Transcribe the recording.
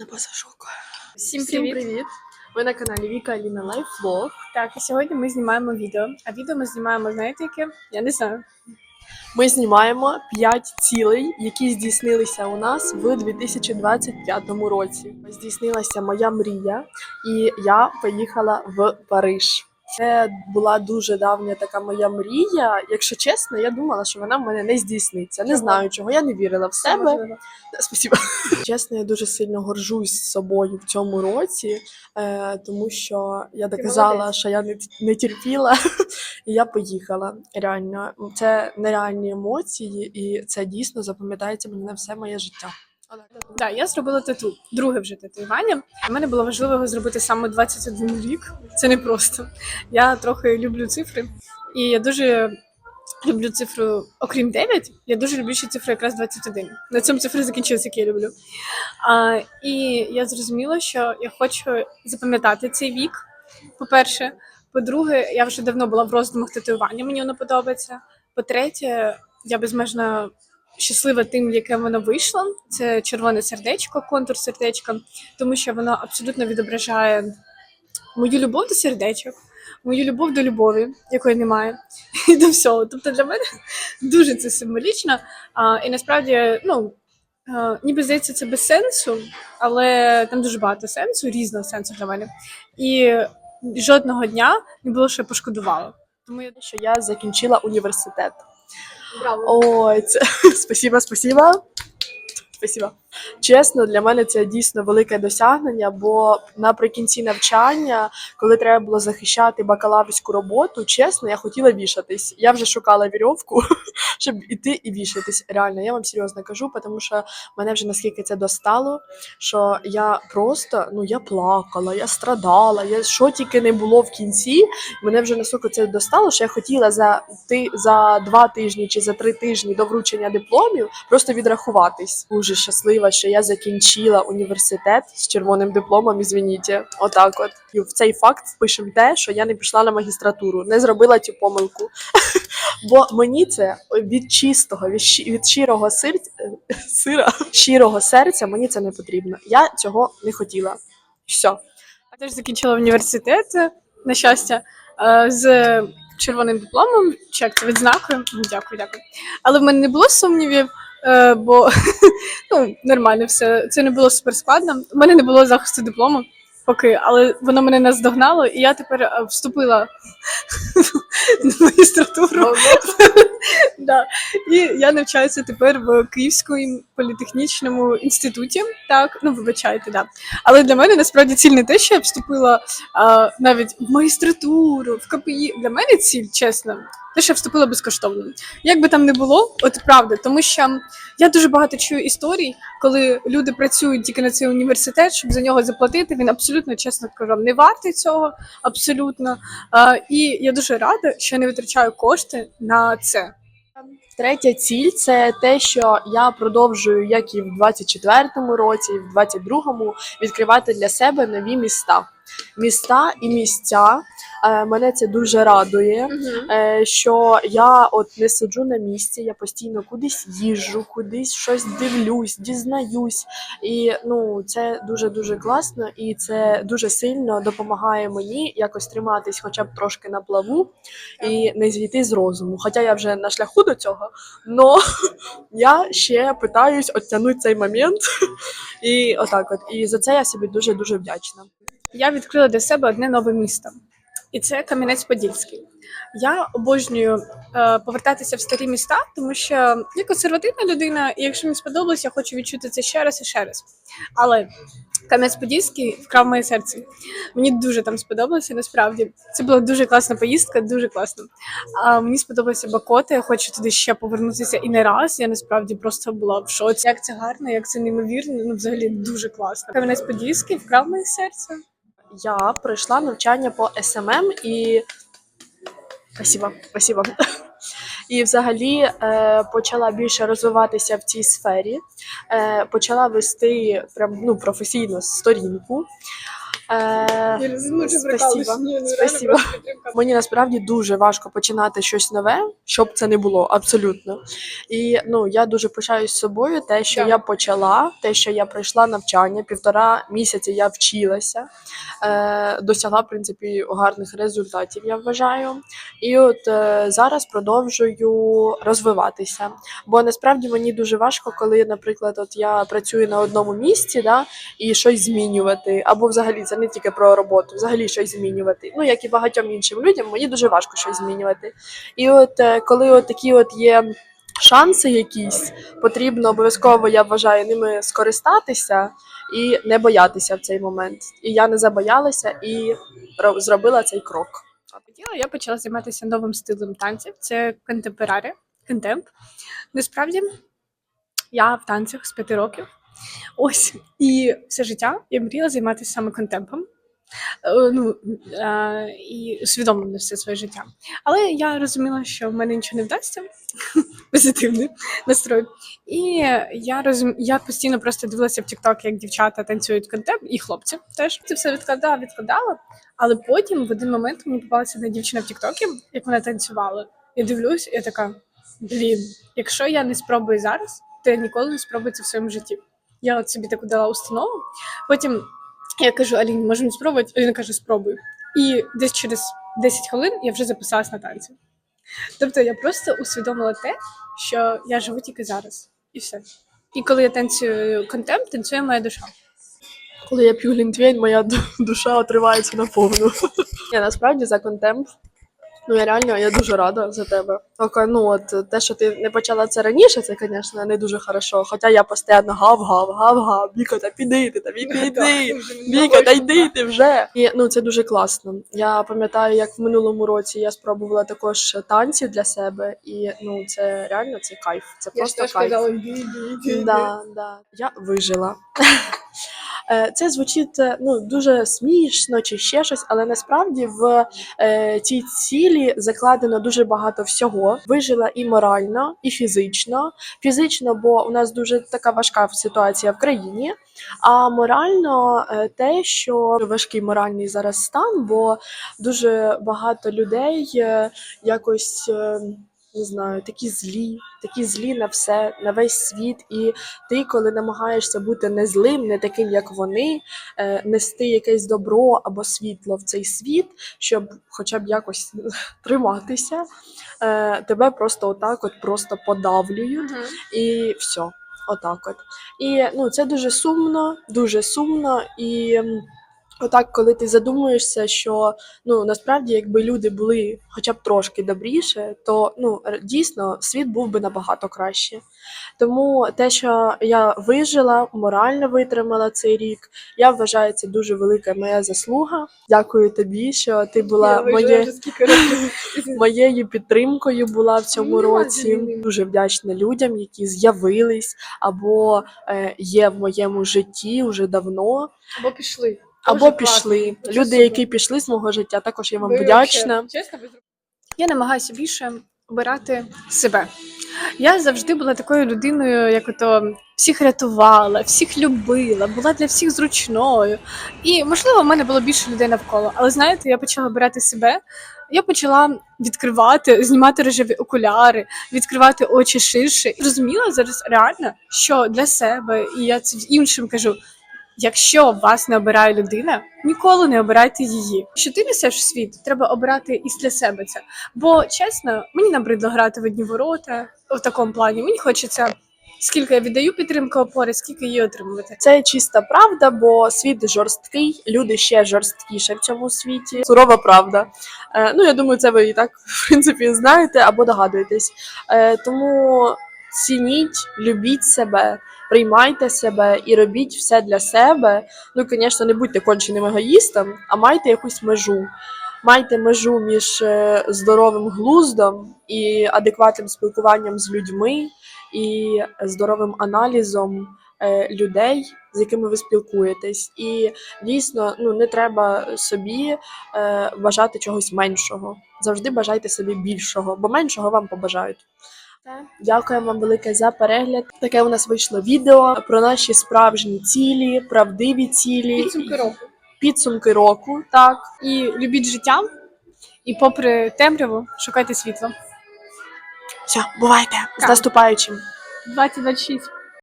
На пасажок. Всім Всім привіт. привіт! Ви на каналі Віка Аліна Лайф Влог. Так, і сьогодні ми знімаємо відео. А відео ми знімаємо, знаєте, яке? Я не знаю. Ми знімаємо 5 цілей, які здійснилися у нас в 2025 році. Здійснилася моя мрія, і я поїхала в Париж. Це була дуже давня така моя мрія. Якщо чесно, я думала, що вона в мене не здійсниться. Не знаю чого. Я не вірила в себе. Спасибо. Чесно, я дуже сильно горжусь собою в цьому році, е, тому що я доказала, що я не терпіла, і я поїхала. Реально, це нереальні емоції, і це дійсно запам'ятається мені на все моє життя. Да, я зробила тату. Друге вже татуювання. Для мене було важливо його зробити саме 21 рік. Це не просто. Я трохи люблю цифри, і я дуже люблю цифру, окрім 9, я дуже люблю ще цифру якраз 21. На цьому цифри закінчилися, які я люблю. А, і я зрозуміла, що я хочу запам'ятати цей вік. По-перше, по-друге, я вже давно була в роздумах татуювання, мені воно подобається. По-третє, я безмежно щаслива тим, яке воно вийшло. Це червоне сердечко, контур сердечка, тому що воно абсолютно відображає мою любов до сердечок, мою любов до любові, якої немає, і до всього. Тобто для мене дуже це символічно. А, і насправді, ну. Ніби здається, це без сенсу, але там дуже багато сенсу, різного сенсу для мене. І жодного дня не було, що я пошкодувала. Тому я що я закінчила університет. Браво. Ой, спасибо, спасіба. Спасибо. Чесно, для мене це дійсно велике досягнення, бо наприкінці навчання, коли треба було захищати бакалаврську роботу, чесно, я хотіла вішатись. Я вже шукала вірьовку, щоб іти і вішатись. Реально, я вам серйозно кажу, тому що мене вже наскільки це достало, що я просто ну я плакала, я страдала, я що тільки не було в кінці. Мене вже настільки це достало, що я хотіла за ти за два тижні чи за три тижні до вручення дипломів просто відрахуватись. Дуже щаслива, що я закінчила університет з червоним дипломом. Ізвініть. отак. От і в цей факт впишемо те, що я не пішла на магістратуру, не зробила цю помилку. Бо мені це від чистого, від, від щирого серця, сира, щирого серця мені це не потрібно. Я цього не хотіла. Все. Я теж закінчила університет, на щастя, е, з червоним дипломом, чи як це відзнакою. Дякую, дякую. Але в мене не було сумнівів, бо ну, нормально все. Це не було супер складно. У мене не було захисту диплому поки, але воно мене наздогнало, і я тепер е, вступила на магістратуру. Да. І я навчаюся тепер в Київському політехнічному інституті. Так, ну вибачайте, да. Але для мене насправді ціль не те, що я вступила а, навіть в магістратуру, в КПІ. Для мене ціль, чесно, те, що я вступила безкоштовно. Як би там не було, от правда, тому що я дуже багато чую історій, коли люди працюють тільки на цей університет, щоб за нього заплатити. Він абсолютно, чесно кажу, не вартий цього, абсолютно. А, і я дуже рада, що я не витрачаю кошти на це. Третя ціль це те, що я продовжую, як і в 24-му році, і в 22-му, відкривати для себе нові міста. Міста і місця. Е, Мене це дуже радує. е, що я от не сиджу на місці, я постійно кудись їжджу, кудись щось дивлюсь, дізнаюсь. І ну це дуже дуже класно, і це дуже сильно допомагає мені якось триматись, хоча б трошки на плаву і не зійти з розуму. Хоча я вже на шляху до цього, но я ще питаюсь оттягнути цей момент. І отак, от і за це я собі дуже дуже вдячна. я відкрила для себе одне нове місто, і це Кам'янець-Подільський. Я обожнюю е, повертатися в старі міста, тому що я консервативна людина, і якщо мені сподобалось, я хочу відчути це ще раз і ще раз. Але Кам'янець-Подільський вкрав моє серце. Мені дуже там сподобалося. Насправді це була дуже класна поїздка, дуже класно. А мені сподобався Бакота. Я хочу туди ще повернутися і не раз. Я насправді просто була в шоці. Як це гарно, як це неймовірно. Ну, взагалі дуже класно. Кам'янець-Подільський вкрав моє серце. Я пройшла навчання по СММ і спасибо, спасибо. І взагалі е, почала більше розвиватися в цій сфері, е, почала вести прям ну, професійну сторінку. Е. Ні, ну, Спасибо. Мені насправді дуже важко починати щось нове, щоб це не було абсолютно. І ну я дуже пишаюсь собою, те, що Так. я почала, те, що я пройшла навчання, півтора місяці я вчилася, е, досягла в принципі гарних результатів. Я вважаю. І от е, зараз продовжую розвиватися. Бо насправді мені дуже важко, коли, наприклад, от я працюю на одному місці, да, і щось змінювати, або взагалі це не тільки про роботу, взагалі щось змінювати. Ну як і багатьом іншим людям, мені дуже важко щось змінювати. І от е, коли от такі от є шанси якісь, потрібно обов'язково, я вважаю, ними скористатися і не боятися в цей момент. І я не забоялася і зробила цей крок. Хотіла, я почала займатися новим стилем танців. Це контемпорари, контемп. Насправді я в танцях з п'яти років. Ось і все життя я мріяла займатися саме контемпом. Е, Ну е, і усвідомлено все своє життя. Але я розуміла, що в мене нічого не вдасться. Позитивний настрой. І я розум... я постійно просто дивилася в TikTok, як дівчата танцюють контемп, і хлопці теж. Це все відкладала, відкладала. Але потім в один момент мені попалася одна дівчина в Тіктокі, як вона танцювала. Я дивлюсь, я така: блін, якщо я не спробую зараз, то я ніколи не спробую це в своєму житті. Я от собі таку дала установу. Потім я кажу, Аліні, можемо спробувати? Аліна каже, спробуй. І десь через 10 хвилин я вже записалась на танці. Тобто я просто усвідомила те, що я живу тільки зараз, і все. І коли я танцюю контемп, танцює моя душа. Коли я п'ю глінтвейн, моя ду- душа отривається наповну. Я насправді за контемп. Ну я реально я дуже рада за тебе. Тільки, ну от те, що ти не почала це раніше, це, звісно, не дуже хорошо. Хоча я постійно гав-гав, гав-гав, Віка, та піди ти, та піди. Віка, та йди ти вже. І ну це дуже класно. Я пам'ятаю, як в минулому році я спробувала також танці для себе, і ну це реально це кайф. Це Я ж просто теж кайф. казала. Да, да. Я вижила. Е, Це звучить е, ну, дуже смішно чи ще щось, але насправді в е, цій цілі закладено дуже багато всього. Вижила і морально, і фізично. Фізично, бо у нас дуже така важка ситуація в країні. А морально те, що важкий моральний зараз стан, бо дуже багато людей якось. Не знаю, такі злі, такі злі на все, на весь світ. І ти, коли намагаєшся бути не злим, не таким, як вони, е, нести якесь добро або світло в цей світ, щоб хоча б якось триматися, е, тебе просто отак от просто подавлюють Мгм. і все. Отак от. І ну, це дуже сумно, дуже сумно. І отак, коли ти задумуєшся, що ну насправді, якби люди були хоча б трошки добріше, то ну дійсно світ був би набагато краще. Тому те, що я вижила, морально витримала цей рік, я вважаю, це дуже велика моя заслуга. Дякую тобі, що ти була моє моєю підтримкою була в цьому році. Дуже вдячна людям, які з'явились або е, є в моєму житті вже давно, Або пішли. Або Дуже пішли. Люди, які пішли з мого життя, також я вам Ви вдячна. Я намагаюся більше обирати себе. Я завжди була такою людиною, як ото всіх рятувала, всіх любила, була для всіх зручною. І можливо, в мене було більше людей навколо. Але знаєте, я почала обирати себе. Я почала відкривати, знімати рожеві окуляри, відкривати очі ширше. Розуміла зараз реально, що для себе, і я це іншим кажу: Якщо вас не обирає людина, ніколи не обирайте її. Що ти несеш в світ, треба обирати і для себе це. Бо чесно, мені набридло грати в одні ворота в такому плані. Мені хочеться, скільки я віддаю підтримки опори, скільки її отримувати. Це чиста правда, бо світ жорсткий, люди ще жорсткіше в цьому світі. Сурова правда. Е, ну я думаю, це ви і так в принципі знаєте або догадуєтесь. Е, тому цініть, любіть себе, приймайте себе і робіть все для себе. Ну, звісно, не будьте конченим егоїстом, а майте якусь межу. Майте межу між е, здоровим глуздом і адекватним спілкуванням з людьми, і здоровим аналізом е, людей, з якими ви спілкуєтесь. І дійсно ну, не треба собі е, бажати чогось меншого. Завжди бажайте собі більшого, бо меншого вам побажають. Дякуємо вам велике за перегляд. Таке у нас вийшло відео про наші справжні цілі, правдиві цілі, підсумки року. Підсумки року, так і любіть життя, і попри темряву, шукайте світло. Все, бувайте так. з наступаючим. 2026.